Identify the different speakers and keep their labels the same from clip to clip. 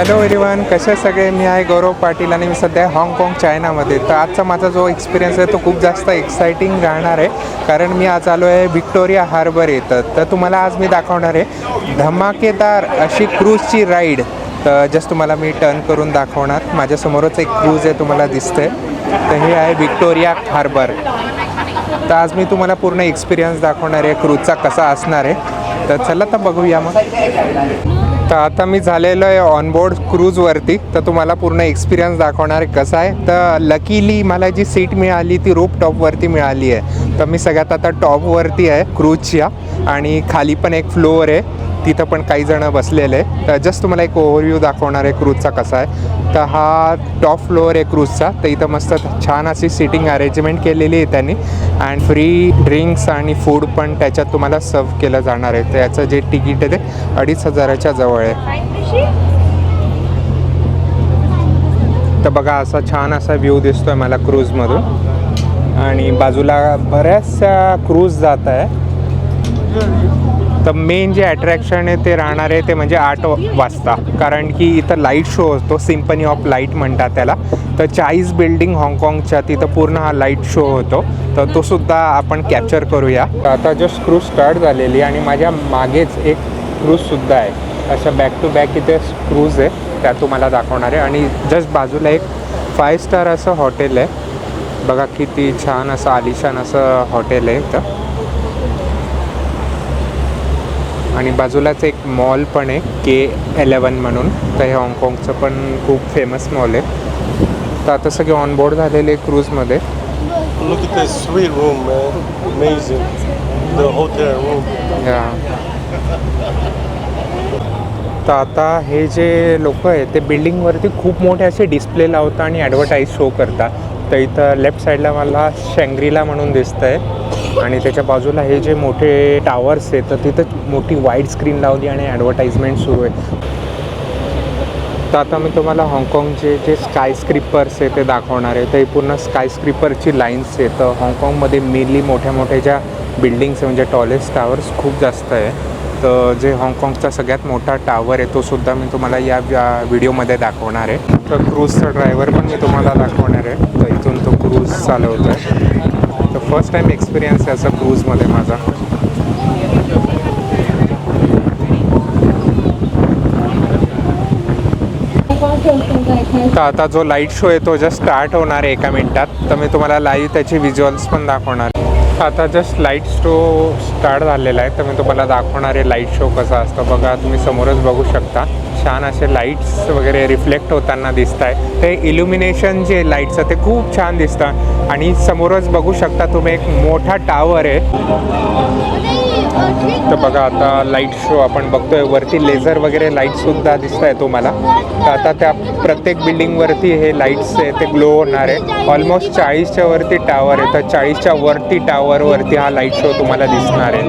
Speaker 1: Hello everyone कसे सगळे? मी आहे गौरव पाटील आणि मी सध्या हाँगकाँग चायनामध्ये. तर आजचा माझा जो एक्सपिरियन्स आहे तो खूप जास्त एक्साइटिंग राहणार आहे. कारण मी आज आलो आहे व्हिक्टोरिया हार्बर येतं तर तुम्हाला आज मी दाखवणार आहे धमाकेदार अशी क्रूजची राईड तर जस्ट तुम्हाला मी टर्न करून दाखवणार. माझ्यासमोरच एक क्रूज आहे तुम्हाला दिसते तर हे आहे व्हिक्टोरिया हार्बर तर आज मी तुम्हाला पूर्ण एक्सपिरियन्स दाखवणार आहे क्रूजचा कसा असणार आहे. तर चला तर बघूया मग. तर आता मी झालेलो आहे ऑनबोर्ड क्रूजवरती तर तुम्हाला पूर्ण एक्सपिरियन्स दाखवणार आहे कसा आहे. तर लकीली मला जी सीट मिळाली ती रूप टॉपवरती मिळाली आहे. तर मी सगळ्यात आता टॉपवरती आहे क्रूजच्या आणि खाली पण एक फ्लोअर आहे. तिथं पण काही जणं बसलेले. आहे तर जस्ट तुम्हाला एक ओव्हरव्ह्यू दाखवणार आहे क्रूजचा कसा आहे. तर हा टॉप फ्लोअर आहे क्रूजचा तर इथं मस्त छान अशी सिटिंग अरेंजमेंट केलेली आहे त्यांनी. अँड फ्री ड्रिंक्स आणि फूड पण त्याच्यात तुम्हाला सर्व केलं जाणार आहे. तर याचं जे तिकीट आहे ते अडीच हजाराच्या जवळ आहे. तर बघा असा छान असा व्ह्यू दिसतोय मला क्रूजमधून आणि बाजूला बऱ्याचशा क्रूज जात आहे. तर मेन जे अट्रॅक्शन आहे ते राहणार आहे ते म्हणजे आठ वाजता. कारण की इथं लाइट शो होतो सिम्पनी ऑफ लाइट म्हणतात त्याला. तर चाळीस बिल्डिंग हाँगकाँगच्या तिथं पूर्ण हा लाइट शो होतो. तर तो सुद्धा आपण कॅप्चर करूया. तर आता जस्ट क्रूज स्टार्ट झालेली आणि माझ्या मागेच एक क्रूजसुद्धा आहे. अशा बॅक टू बॅक इथे क्रूज आहे. त्या तुम्हाला दाखवणार आहे. आणि जस्ट बाजूला एक फाय स्टार असं हॉटेल आहे. बघा किती छान असं आलिशान असं हॉटेल आहे इथं. आणि बाजूलाच एक मॉल पण आहे के एलेवन म्हणून तर हे हाँगकाँगचं पण खूप फेमस मॉल आहे तर आता सगळे ऑनबोर्ड झालेले क्रूजमध्ये
Speaker 2: Look at this sweet room, man. Amazing. The hotel room.
Speaker 1: या तर आता हे जे लोक आहेत ते बिल्डिंगवरती खूप मोठे असे डिस्प्ले लावतात आणि ॲडव्हर्टाईज शो करतात तर इथं लेफ्ट साईडला मला शँग्रीला म्हणून दिसतं आहे आणि त्याच्या बाजूला हे जे मोठे टावर्स आहेत तर तिथं मोठी वाईट स्क्रीन लावली आणि ॲडव्हर्टाईजमेंट सुरू आहे. तर आता मी तुम्हाला हाँगकाँगचे जे स्काय स्क्रिपर्स आहे ते दाखवणार आहे. ते पूर्ण स्काय स्क्रिपरची लाईन्स आहे तर हाँगकाँगमध्ये मेनली मोठ्या मोठ्या ज्या बिल्डिंग्स म्हणजे टॉलेस्ट टावर्स खूप जास्त आहे. तर जे हाँगकाँगचा सगळ्यात मोठा टावर आहे तो सुद्धा मी तुम्हाला या व्हिडिओमध्ये दाखवणार आहे. तर क्रूजचा ड्रायव्हर पण मी तुम्हाला दाखवणार आहे. तर इथून तो क्रूज चालवतो आहे फर्स्ट टाईम एक्सपिरियन्स आहे असं क्रूजमध्ये माझा. तर आता जो लाइट शो आहे तो जस्ट स्टार्ट होणार आहे एका मिनिटात. तर मी तुम्हाला लाईव्ह त्याचे व्हिज्युअल्स पण दाखवणार म्हणजे आता जस्ट लाइट शो स्टार्ट झालेला आहे तर मी तुम्हाला दाखवणार आहे लाइट शो कसा असतो. बघा तुम्ही समोरच बघू शकता. छान असे लाईट्स वगैरे रिफ्लेक्ट होताना दिसत आहे ते इल्युमिनेशन जे लाईटचं ते खूप छान दिसतं आणि समोरच बघू शकता तुम्ही एक मोठा टावर आहे. तर बघा आता लाइट शो आपण बघतोय. वरती लेझर वगैरे लाईटसुद्धा दिसत आहे तुम्हाला. तर आता त्या प्रत्येक बिल्डिंगवरती हे लाईट्स आहे ते ग्लो होणार आहे. ऑलमोस्ट चाळीसच्या वरती टावर आहे. तर चाळीसच्या वरती टावरवरती हा लाइट शो तुम्हाला दिसणार आहे.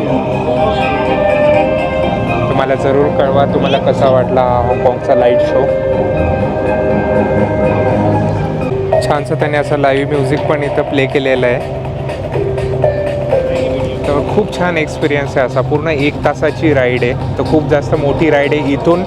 Speaker 1: तुम्हाला जरूर कळवा तुम्हाला कसा वाटला हा हाँगकाँगचा लाइट शो छानसं त्याने असं लाईव्ह म्युझिक पण इथं प्ले केलेलं आहे. तर खूप छान एक्सपिरियन्स आहे असा. पूर्ण एक तासाची राईड आहे. तर खूप जास्त मोठी राईड आहे इथून.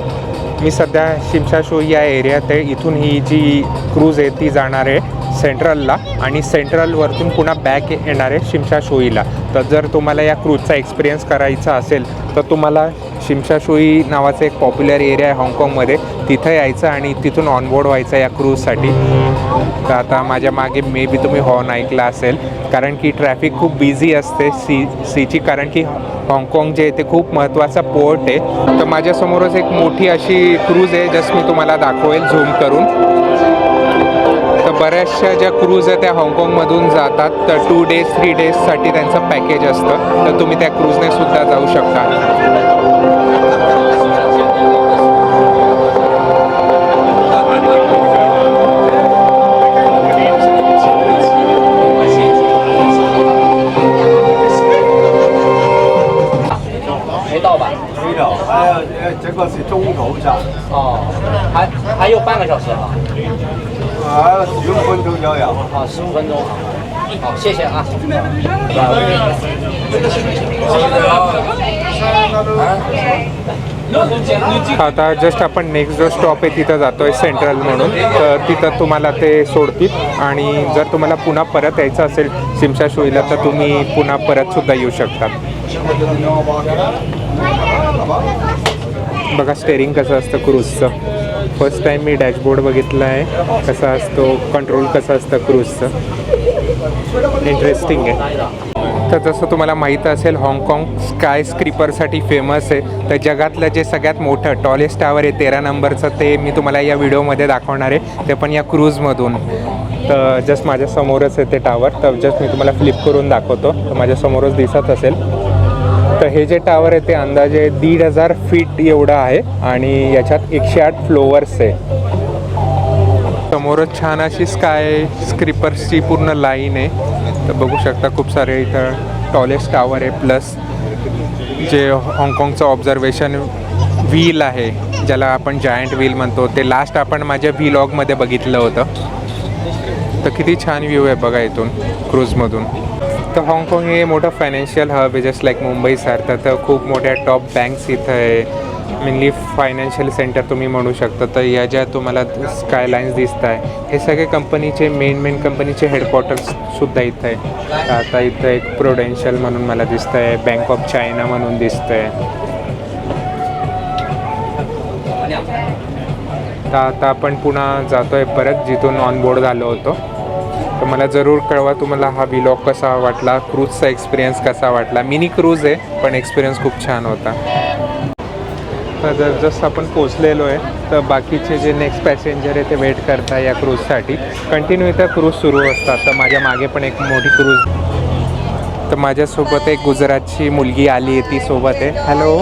Speaker 1: मी सध्या शिमशाशो या एरियात आहे इथून ही जी क्रूज आहे ती जाणार आहे सेंट्रलला आणि सेंट्रलवरतून पुन्हा बॅक येणार आहे शिमशाशोईला तर जर तुम्हाला या क्रूजचा एक्सपिरियन्स करायचा असेल तर तुम्हाला शिमशाशोई नावाचा नावाचं एक पॉप्युलर एरिया आहे हाँगकाँगमध्ये तिथं यायचं आणि तिथून ऑनबोर्ड व्हायचं या क्रूजसाठी तर आता माझ्या मागे मे बी तुम्ही हॉर्न ऐकला असेल कारण की ट्रॅफिक खूप बिझी असते सी सीची कारण की हाँगकाँग जे आहे ते खूप महत्त्वाचा पोर्ट आहे. तर माझ्यासमोरच एक मोठी अशी क्रूज आहे जस्ट मी तुम्हाला दाखवेल झूम करून. तर बऱ्याचशा ज्या क्रूज आहे त्या हाँगकाँगमधून जातात तर टू डेज थ्री डेजसाठी त्यांचं पॅकेज असतं. तर तुम्ही त्या क्रूजने सुद्धा जाऊ शकता.
Speaker 3: 到吧？
Speaker 2: 没有，还有呃，这个是中途站，
Speaker 3: 哦，还还有半个小时啊，
Speaker 2: 还有十五分钟就有。
Speaker 3: 啊，十五分钟。好，谢谢啊。
Speaker 1: आता जस्ट आपण नेक्स्ट जो स्टॉप आहे तिथं जातोय सेंट्रल म्हणून तर तिथं तुम्हाला ते सोडतील आणि जर तुम्हाला पुन्हा परत यायचं असेल सिमशा शोईला तर तुम्ही पुन्हा परत सुद्धा येऊ शकतात बघा स्टेरिंग कसं असतं क्रूजचं फर्स्ट टाईम मी डॅशबोर्ड बघितला आहे. कसा असतो कंट्रोल कसं असतं क्रूजचं इंटरेस्टिंग आहे. तर जसं तुम्हाला माहीत असेल हाँगकाँग स्काय स्क्रिपरसाठी फेमस आहे. तर जगातलं जे सगळ्यात मोठं टॉलेस्ट टावर आहे तेरा नंबरचं ते मी तुम्हाला या व्हिडिओमध्ये दाखवणार आहे. ते पण या क्रूजमधून तर जस्ट माझ्यासमोरच आहे ते टावर तर जस्ट मी तुम्हाला फ्लिप करून दाखवतो. तर दिसत असेल. तर हे जे टावर आहे ते अंदाजे दीड हजार फीट एवढं आहे आणि याच्यात एकशे आठ फ्लोअर्स आहे. समोरच छान अशी स्काय स्क्रिपर्सची पूर्ण लाईन आहे. तर बघू शकता खूप सारे इथं टॉलेस्ट टावर आहे प्लस जे हाँगकाँगचं ऑब्झर्वेशन व्हील आहे ज्याला आपण जायंट व्हील म्हणतो. ते लास्ट आपण माझ्या व्हीलॉगमध्ये बघितलं होतं. तर किती छान व्ह्यू आहे बघा इथून क्रूजमधून तर हाँगकाँग हे मोठं फायनान्शियल हब आहे जस्ट लाईक मुंबईसारखं तर खूप मोठ्या टॉप बँक्स इथं आहे. मेनली फायनान्शियल सेंटर तुम्ही म्हणू शकता. तर या ज्या तुम्हाला स्कायलाईन्स दिसत आहे हे सगळे कंपनीचे मेन मेन कंपनीचे हेडक्वार्टर्ससुद्धा इथं आहे. तर आता इथं एक प्रोडेन्शियल म्हणून मला दिसतं आहे बँक ऑफ चायना म्हणून दिसतं आहे तर आता आपण पुन्हा जातो आहे परत जिथून ऑन बोर्ड झालो होतो. तर मला जरूर कळवा तुम्हाला हा विलॉग कसा वाटला. क्रूजचा एक्सपिरियन्स कसा वाटला. मिनी क्रूज आहे पण एक्सपिरियन्स खूप छान होता. तर जर जसं आपण पोचलेलो आहे तर बाकीचे जे नेक्स्ट पॅसेंजर आहे ते वेट करता या क्रूजसाठी कंटिन्यू इथं क्रूज सुरू असतात. तर माझ्या मागे पण एक मोठी क्रूज तर माझ्यासोबत एक गुजरातची मुलगी आली आहे ती सोबत आहे. हॅलो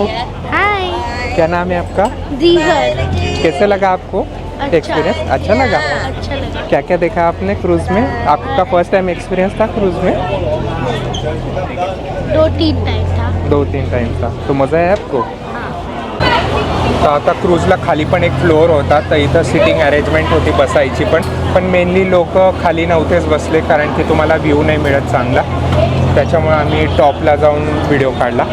Speaker 1: क्या नाम है आपका?
Speaker 4: दीगर.
Speaker 1: कैसे लगा आपको। एक्सपीरियंस अच्छा लगा?
Speaker 4: अच्छा लगा.
Speaker 1: क्या क्या देखा आपने क्रूज में? आपका फर्स्ट टाइम एक्सपीरियंस था क्रूज में?
Speaker 4: दो तीन टाइम था.
Speaker 1: दो तीन टाइम था। तो मज़ा आहे आपको? तर आता क्रूजला खाली पण एक फ्लोअर होता. तर इथं सिटिंग अरेंजमेंट होती बसायची पण. पण मेनली लोक खाली नव्हतेच बसले कारण की तुम्हाला व्ह्यू नाही मिळत चांगला. त्याच्यामुळे आम्ही टॉपला जाऊन व्हिडिओ काढला.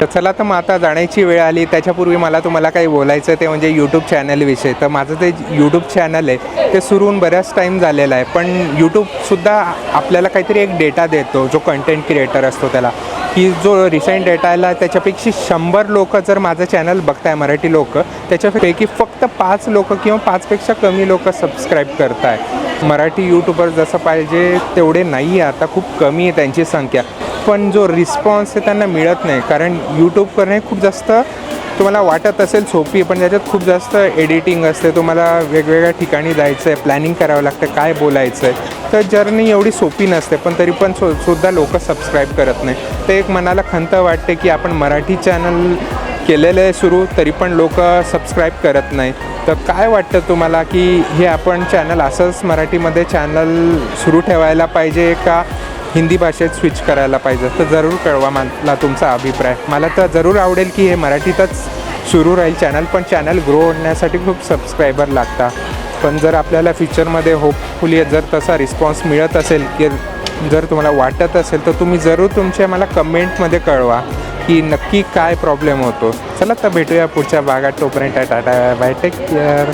Speaker 1: तर चला तर मग आता जाण्याची वेळ आली. त्याच्यापूर्वी मला तुम्हाला काही बोलायचं ते म्हणजे यूट्यूब चॅनलविषयी तर माझं ते यूट्यूब चॅनल आहे ते सुरू होऊन बऱ्याच टाईम झालेला आहे. पण यूट्यूबसुद्धा आपल्याला काहीतरी एक डेटा देतो जो कंटेंट क्रिएटर असतो त्याला. की जो रिसेंट डेटा आला त्याच्यापेक्षा शंभर लोक जर माझं चॅनल बघताय मराठी लोक त्याच्यापैकी फक्त पाच लोक किंवा पाचपेक्षा कमी लोक सबस्क्राईब करताय. मराठी यूट्यूबर जसं पाहिजे तेवढे नाही आहे. आता खूप कमी आहे त्यांची संख्या. पण जो रिस्पॉन्स आहे त्यांना मिळत नाही. कारण यूट्यूब करणे खूप जास्त तुम्हाला वाटत असेल सोपी पण त्याच्यात खूप जास्त एडिटिंग असते. तुम्हाला वेगवेगळ्या ठिकाणी जायचं आहे प्लॅनिंग करावं लागतं काय बोलायचं आहे तर जर्नी एवढी सोपी नसते पण तरी पण सो सुद्धा लोक सबस्क्राईब करत नाही. ते एक मनाला खंत वाटते की आपण मराठी चॅनल केलेलं आहे सुरू तरी पण लोक सबस्क्राईब करत नाही. तर काय वाटतं तुम्हाला की हे आपण चॅनल असंच मराठीमध्ये चॅनल सुरू ठेवायला पाहिजे का? हिंदी भाषेत स्विच करायला पाहिजे. तर जरूर कळवा मला तुमचा अभिप्राय. मला तर जरूर आवडेल की हे मराठीतच सुरू राहील चॅनल पण चॅनल ग्रो होण्यासाठी खूप सबस्क्रायबर लागतात. पण जर आपल्याला फ्युचरमध्ये होपफुली जर तसा रिस्पॉन्स मिळत असेल की जर तुम्हाला वाटत असेल तर तुम्ही जरूर तुमच्या मला कमेंटमध्ये कळवा की नक्की काय प्रॉब्लेम होतो. चला तर भेटूया पुढच्या भागात. तोपर्यंत टाटा बाय टेक केअर